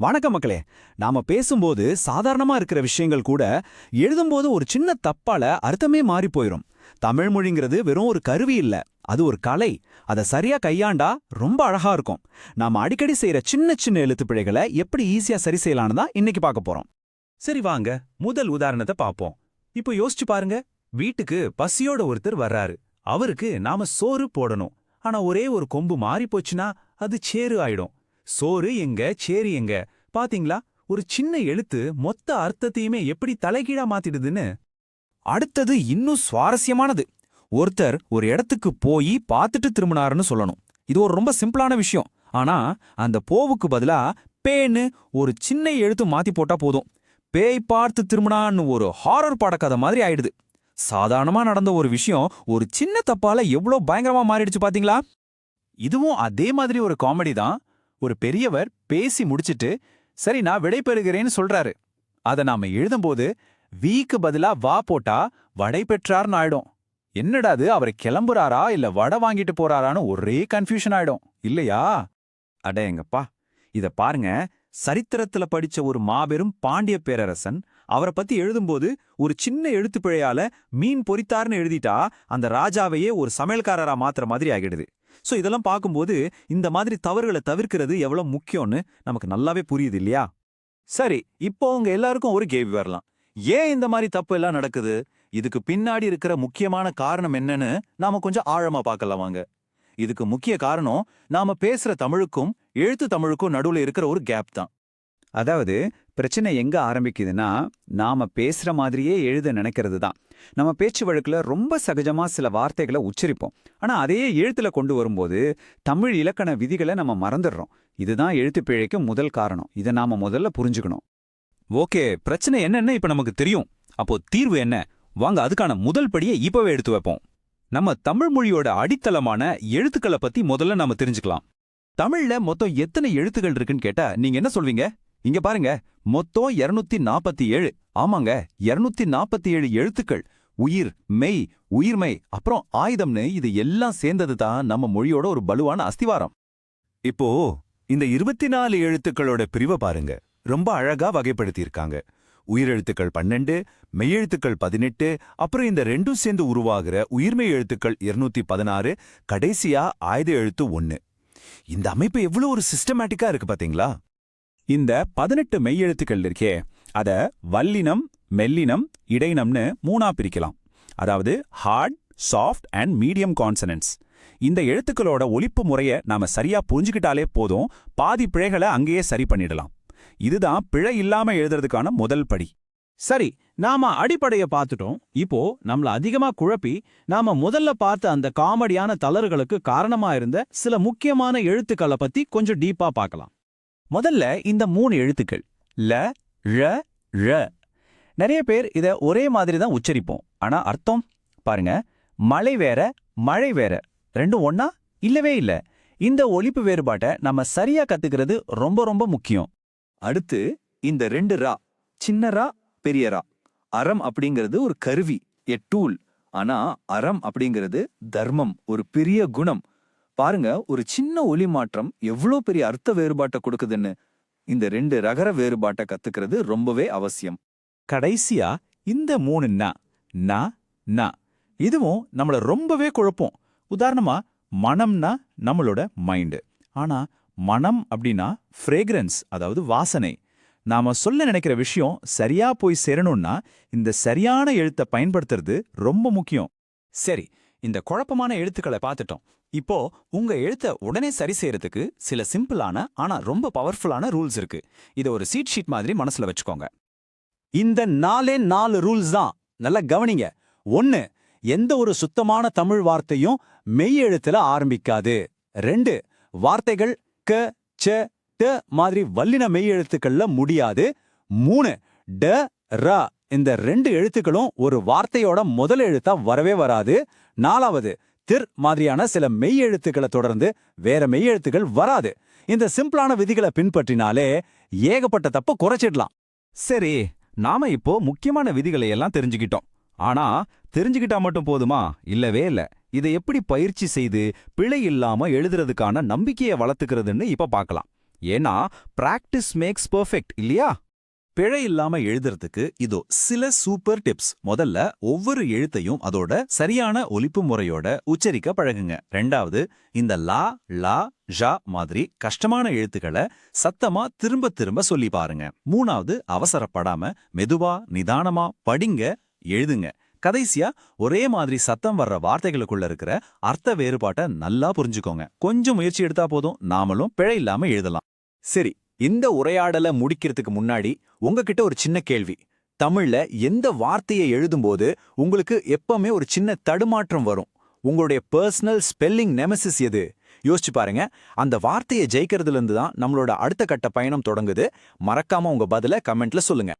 வணக்கம் மக்களே. நாம பேசும்போது சாதாரணமா இருக்கிற விஷயங்கள் கூட எழுதும்போது ஒரு சின்ன தப்பால அர்த்தமே மாறி போயிரும். தமிழ் மொழிங்கிறது வெறும் ஒரு கருவி இல்ல அது ஒரு கலை. அதை சரியா கையாண்டா ரொம்ப அழகா இருக்கும். நாம அடிக்கடி செய்யற சின்ன சின்ன எழுத்து பிழைகளை எப்படி ஈஸியா சரி செய்யலான்னு தான் இன்னைக்கு பார்க்க போறோம். சரி வாங்க முதல் உதாரணத்தை பாப்போம் இப்போ யோசிச்சு பாருங்க வீட்டுக்கு பசியோட ஒருத்தர் வர்றாரு. அவருக்கு நாம சோறு போடணும். ஆனா ஒரே ஒரு கொம்பு மாறி போச்சுன்னா அது சேரு ஆயிடும். சோறு எங்க சேரி எங்க? பாத்தீங்களா? ஒரு சின்ன எழுத்து மொத்த அர்த்தத்தையுமே எப்படி தலைகீழா மாத்திடுதுன்னு? அடுத்தது இன்னும் சுவாரஸ்யமானது. ஒருத்தர் ஒரு இடத்துக்கு போய் பார்த்துட்டு திரும்பினாருன்னு சொல்லணும். இது ஒரு ரொம்ப சிம்பிளான விஷயம். ஆனா அந்த போவுக்கு பதிலா பேன்னு ஒரு சின்ன எழுத்து மாத்தி போட்டா போதும். பேய் பார்த்து திரும்பினான்னு ஒரு ஹாரர் படக்கதை மாதிரி ஆயிடுது. சாதாரணமா நடந்த ஒரு விஷயம் ஒரு சின்ன தப்பால எவ்வளோ பயங்கரமா மாறிடுச்சு பாத்தீங்களா? இதுவும் அதே மாதிரி ஒரு காமெடி தான். ஒரு பெரியவர் பேசி முடிச்சிட்டு சரி நான் விடைபெறுகிறேன்னு சொல்றாரு. அத நாம எழுதும்போது வீக்கு பதிலா வா போட்டா வடை பெற்றார்னு ஆயிடும். என்னடாது அவர் கிளம்புறாரா இல்ல வடை வாங்கிட்டு போறாரான்னு ஒரே கன்ஃபியூஷன் ஆயிடும். இல்லையா? அடேங்கப்பா இத பாருங்க. சரித்திரத்துல படிச்ச ஒரு மாபெரும் பாண்டிய பேரரசன் அவரை பத்தி எழுதும்போது ஒரு சின்ன எழுத்துப்பிழையால மீன் பொரித்தார்னு எழுதிட்டா அந்த ராஜாவையே ஒரு சமையல்காரரா மாத்துற மாதிரி ஆகிடுது. சோ இதெல்லாம் பார்க்கும்போது இந்த மாதிரி தவறுகளை தவிர்க்கிறது எவ்வளவு முக்கியம்னு நமக்கு நல்லாவே புரியுது இல்லையா? சரி இப்போ உங்க எல்லாருக்கும் ஒரு கேள்வி வரலாம். ஏன் இந்த மாதிரி தப்பு எல்லாம் நடக்குது? இதுக்கு பின்னாடி இருக்கிற முக்கியமான காரணம் என்னன்னு நாம கொஞ்சம் ஆழமா பார்க்கலாம் வாங்க. இதுக்கு முக்கிய காரணம் நாம பேசுற தமிழுக்கும் எழுத்து தமிழுக்கும் நடுவுல இருக்கிற ஒரு கேப் தான். அதாவது பிரச்சனை எங்க ஆரம்பிக்குதுன்னா நாம பேசுற மாதிரியே எழுத நினைக்கிறது தான். நம்ம பேச்சு வழக்குல ரொம்ப சகஜமா சில வார்த்தைகளை உச்சரிப்போம். ஆனா அதையே எழுத்துல கொண்டு வரும்போது தமிழ் இலக்கண விதிகளை நம்ம மறந்துடுறோம். இதுதான் எழுத்து பிழைக்கு முதல் காரணம். இதை நாம முதல்ல புரிஞ்சுக்கணும். ஓகே பிரச்சனை என்னன்னு இப்ப நமக்கு தெரியும். அப்போ தீர்வு என்ன? வாங்க அதுக்கான முதல் படியை இப்பவே எடுத்து வைப்போம். நம்ம தமிழ் மொழியோட அடித்தளமான எழுத்துக்களை பத்தி முதல்ல நாம தெரிஞ்சுக்கலாம். தமிழ்ல மொத்தம் எத்தனை எழுத்துக்கள் இருக்குன்னு கேட்டா நீங்க என்ன சொல்வீங்க? இங்க பாருங்க மொத்தம் 247 நாற்பத்தி ஏழு ஆமாங்க 247 நாற்பத்தி ஏழு எழுத்துக்கள். உயிர் மெய் உயிர்மை அப்புறம் ஆயுதம்னு இது எல்லாம் சேர்ந்தது தான் நம்ம மொழியோட ஒரு பலுவான அஸ்திவாரம். இப்போ இந்த இருபத்தி நாலு எழுத்துக்களோட பிரிவை பாருங்க. ரொம்ப அழகா வகைப்படுத்தியிருக்காங்க. உயிரெழுத்துக்கள் பன்னெண்டு மெய்யெழுத்துக்கள் பதினெட்டு அப்புறம் இந்த ரெண்டும் சேர்ந்து உருவாகிற உயிர்மெய் எழுத்துக்கள் இருநூத்தி பதினாறு கடைசியா ஆயுத எழுத்து ஒன்னு. இந்த அமைப்பு எவ்வளவு ஒரு சிஸ்டமேட்டிக்கா இருக்கு பாத்தீங்களா? இந்த பதினெட்டு மெய்யெழுத்துக்கள் இருக்கே அத வல்லினம் மெல்லினம் இடைனம்னு மூணா பிரிக்கலாம். அதாவது hard soft and medium consonants இந்த எழுத்துக்களோட ஒழிப்பு முறைய நாம சரியா புரிஞ்சுக்கிட்டாலே போதும் பாதி பிழைகளை அங்கேயே சரி பண்ணிடலாம். இதுதான் பிழை இல்லாம எழுதுறதுக்கான முதல் படி. சரி நாம அடிப்படைய பார்த்துட்டோம். இப்போ நம்மள அதிகமா குழப்பி நாம முதல்ல பார்த்த அந்த காமெடியான தளறுகளுக்கு காரணமா இருந்த சில முக்கியமான எழுத்துக்களை பத்தி கொஞ்சம் டீப்பா பார்க்கலாம். முதல்ல இந்த மூணு எழுத்துக்கள் ல ழ ழ நிறைய பேர் இத ஒரே மாதிரி தான் உச்சரிப்போம். ஆனா அர்த்தம் பாருங்க மழை வேற மழை வேற. ரெண்டும் ஒன்னா இல்லவே இல்ல. இந்த ஒழிப்பு வேறுபாட்டை நம்ம சரியா கத்துக்கிறது ரொம்ப ரொம்ப முக்கியம். அடுத்து இந்த ரெண்டு ரா சின்ன ரா பெரிய ரா. அறம் அப்படிங்கிறது ஒரு கருவி எ டூல் ஆனா அறம் அப்படிங்கிறது தர்மம் ஒரு பெரிய குணம். பாருங்க ஒரு சின்ன ஒலி மாற்றம் எவ்வளோ பெரிய அர்த்த வேறுபாட்டை கொடுக்குதுன்னு. இந்த ரெண்டு ரகர வேறுபாட்டை கத்துக்கிறது ரொம்பவே அவசியம். கடைசியா இந்த மூணு நா நா இதுவும் நம்மள ரொம்பவே குழப்பம். உதாரணமா மனம்னா நம்மளோட மைண்டு. ஆனா மனம் அப்படின்னா ஃப்ரேக்ரன்ஸ் அதாவது வாசனை. நாம சொல்ல நினைக்கிற விஷயம் சரியா போய் சேரணும்னா இந்த சரியான எழுத்தை பயன்படுத்துறது ரொம்ப முக்கியம். சரி இந்த குழப்பமான எழுத்துக்களை பார்த்துட்டோம். இப்போ உங்க எழுத்தை உடனே சரி செய்யறதுக்கு சில சிம்பிளான ஆனா ரொம்ப பவர்ஃபுல்லான ரூல்ஸ் இருக்கு. இதை ஒரு சீட் ஷீட் மாதிரி மனசுல வச்சுக்கோங்க. இந்த நாலே நாலு ரூல்ஸ் தான். நல்லா கவனிங்க. ஒன்னு எந்த ஒரு சுத்தமான தமிழ் வார்த்தையும் மெய் எழுத்துல ஆரம்பிக்காது. ரெண்டு வார்த்தைகள் க ச ட மாதிரி வல்லின மெய் எழுத்துக்கள்ல முடியாது. மூணு ட ர இந்த ரெண்டு எழுத்துக்களும் ஒரு வார்த்தையோட முதல் எழுத்தா வரவே வராது. நாலாவது திர் மாதிரியான சில மெய் எழுத்துக்களை தொடர்ந்து வேற மெய் எழுத்துக்கள் வராது. இந்த சிம்பிளான விதிகளை பின்பற்றினாலே ஏகப்பட்ட தப்ப குறைச்சிடலாம். சரி நாம இப்போ முக்கியமான விதிகளை எல்லாம் தெரிஞ்சுக்கிட்டோம். ஆனா தெரிஞ்சுக்கிட்டா மட்டும் போதுமா? இல்லவே இல்ல. இதை எப்படி பயிற்சி செய்து பிழை இல்லாம எழுதுறதுக்கான நம்பிக்கையை வளர்த்துக்கிறதுன்னு இப்ப பார்க்கலாம். ஏன்னா பிராக்டிஸ் மேக்ஸ் பெர்ஃபெக்ட் இல்லையா? பிழை இல்லாம எழுதுறதுக்கு இதோ சில சூப்பர் டிப்ஸ் முதல்ல ஒவ்வொரு எழுத்தையும் அதோட சரியான ஒலிப்பு முறையோட உச்சரிக்க பழகுங்க. ரெண்டாவது இந்த லா லா ஜா மாதிரி கஷ்டமான எழுத்துக்களை சத்தமா திரும்ப திரும்ப சொல்லி பாருங்க. மூணாவது அவசரப்படாம மெதுவா நிதானமா படிங்க எழுதுங்க. கடைசியா ஒரே மாதிரி சத்தம் வர்ற வார்த்தைகளுக்குள்ள இருக்கிற அர்த்த வேறுபாட்டை நல்லா புரிஞ்சுக்கோங்க. கொஞ்சம் முயற்சி எடுத்தா போதும். நாமளும் பிழை இல்லாம எழுதலாம். சரி இந்த உரையாடலை முடிக்கிறதுக்கு முன்னாடி உங்ககிட்ட ஒரு சின்ன கேள்வி. தமிழ்ல எந்த வார்த்தையை எழுதும்போது உங்களுக்கு எப்பவுமே ஒரு சின்ன தடுமாற்றம் வரும்? உங்களுடைய பர்சனல் ஸ்பெல்லிங் நெமசிஸ் எது? யோசிச்சு பாருங்க. அந்த வார்த்தையை ஜெயிக்கிறதுலேருந்து தான் நம்மளோட அடுத்த கட்ட பயணம் தொடங்குது. மறக்காம உங்க பதில கமெண்ட்ல சொல்லுங்க.